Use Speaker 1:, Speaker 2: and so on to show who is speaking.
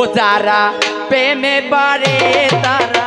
Speaker 1: ও যারা প্রেমে পারে তারা।